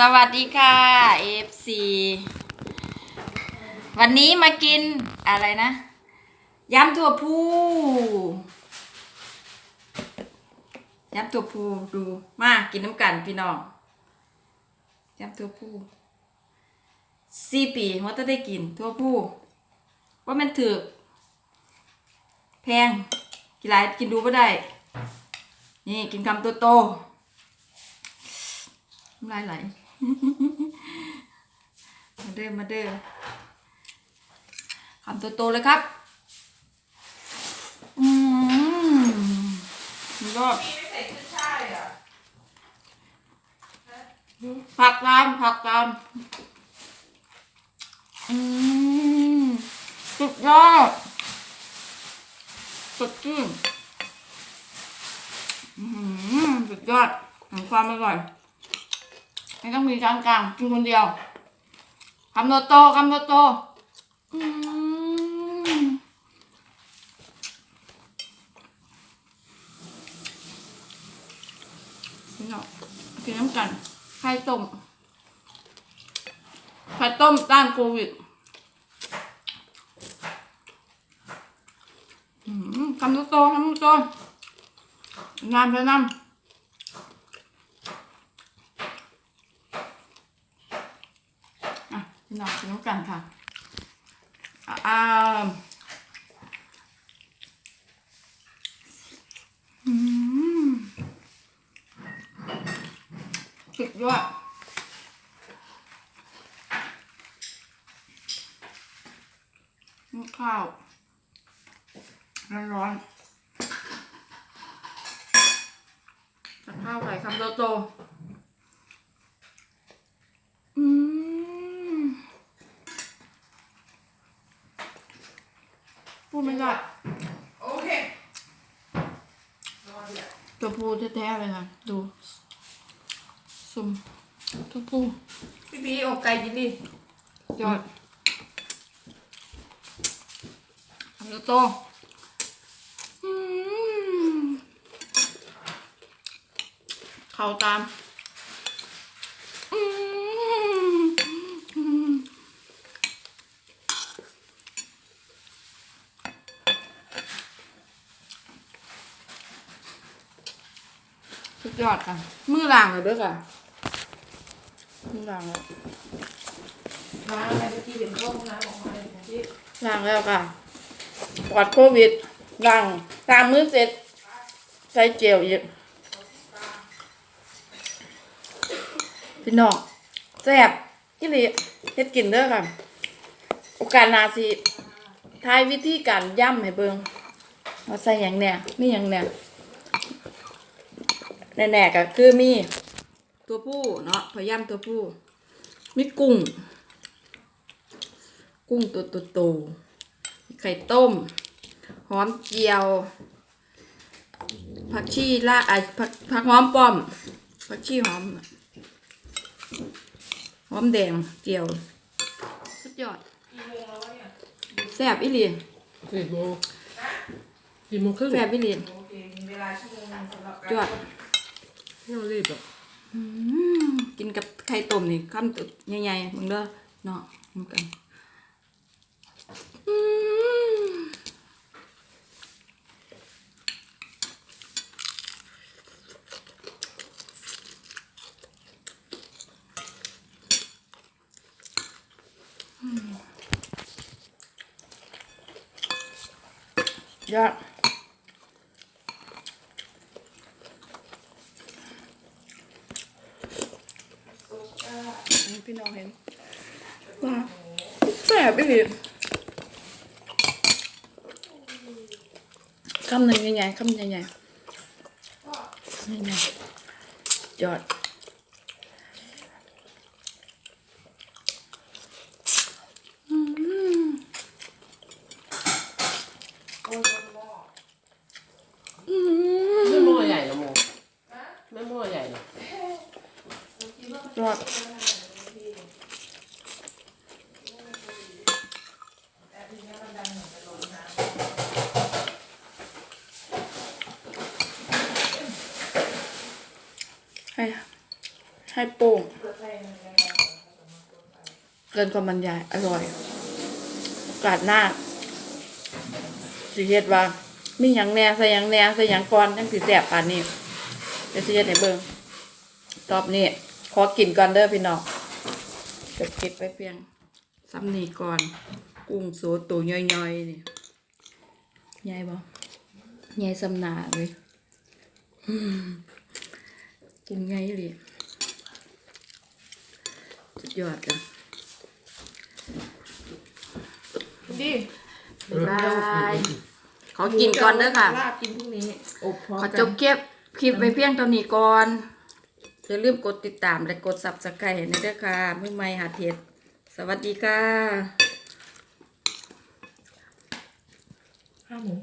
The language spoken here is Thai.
สวัสดีค่ะ FC วันนี้มากินอะไรนะยำถั่วพูยำถั่วพูดู มากินน้ำกันพี่น้องยำถั่วพูสี่ปีว่าจะได้กินถั่วพูว่ามันถือแพงกินหลายกินดูไม่ได้ นี่กินคำโตโตๆน้ำลายไหล มาเด้อมาเด้อคำโตๆเลยครับ อืมนี่ก็ผักตามผักตามอืมสุดยอดสดชื่นอืมสุดยอดของความอร่อย ไม่ต้องมีจานกลางกินคนเดียวคำโตโตๆคำโตโตๆอืมพี่น้องกินน้ำกันไข่ต้มไข่ต้มต้านโควิดคำโตโตๆคำโตโตๆงานไปน้ำะพี่น้องกินน้ำกันค่ะอ่าอืมสุดยอดข้าว ร้อนๆกับข้าวไข่คำโตๆอืม พูด ไม่ได้ โอเคตัวผู้แท้ๆเลยค่ะดูซุ่มตัวผู้พี่พีอกไก่กินดิยอดทำตัวโตอืมเข่าตาม สุดยอดค่ะ มือล่างเลยด้วยค่ะ มือล่างแล้วมาอะไรเมื่อกี้เห็นห้องน้ำออกมาเลยพี่ล้างแล้วค่ะปลอดโควิดล้างล้างมือเสร็จ ใส่เจลอีกพี่น้องแซ่บที่ลีเฮ็ดกินเด้อค่ะ โอกาสหนาสิทายวิธีการย่ำให้เบิงว่าใส่หยังเนี่ยมีหยังเนี่ย แน่ๆก็คือมีตัวผู้เนาะพอย่ำตัวผู้ มีกุ้ง กุ้งตัวโตๆมีไข่ต้ม หอมเจียว ผักชีละอะผักผักหอมป้อม ผักชีหอม หอมแดงเจียว สุดยอดแซ่บอีหลีสี่โมงสี่โมงครึ่งแซ่บอีหลีโอเคมี เวลาชั่วโมงหนึ่งสำหรับยอดไม่ต้องรีบหรอกอืมกินกับไข่ต้มนี่คำตัวใหญ่ๆมึงเด้อเนาะมึงกันอืมยอด พี่น้องเห็นว่าแซ่บอีหลีคำหนึ่งใหญ่ๆคำใหญ่ๆใหญ่ๆยอดอืมอืมไม่หม้อใหญ่หรอโมไม่หม้อใหญ่หรอยอด ให้โป่งเปินกินความบรรยาย อร่อยโอกาสหน้าสิเฮ็ดว่ามีหยังแหน่ใส่หยังแหน่ใส่หยังก่อนจังสิแซ่บปานนี้เดี๋ยวสิเฮ็ดให้เบิ่งรอบนี้ขอกินก่อนเด้อพี่น้องจบคลิปไปเพียงซ้ำนี้ก่อน กุ้งโซตัวย่อยๆนี่ใหญ่บ่ใหญ่สำหนาเลยอืมกุ้งใหญ่เลย ยอดเลยดิบ๊ายบายขอกินก่อนเด้อค่ะ ลาบกินพรุ่งนี้อบพร้อมขอกันจบเก็บคลิปไปเพียงเท่านี้ก่อน อย่าลืมกดติดตามและกด subscribe ให้ด้วยค่ะมือใหม่หาเทศสวัสดีค่ะข้าวหมู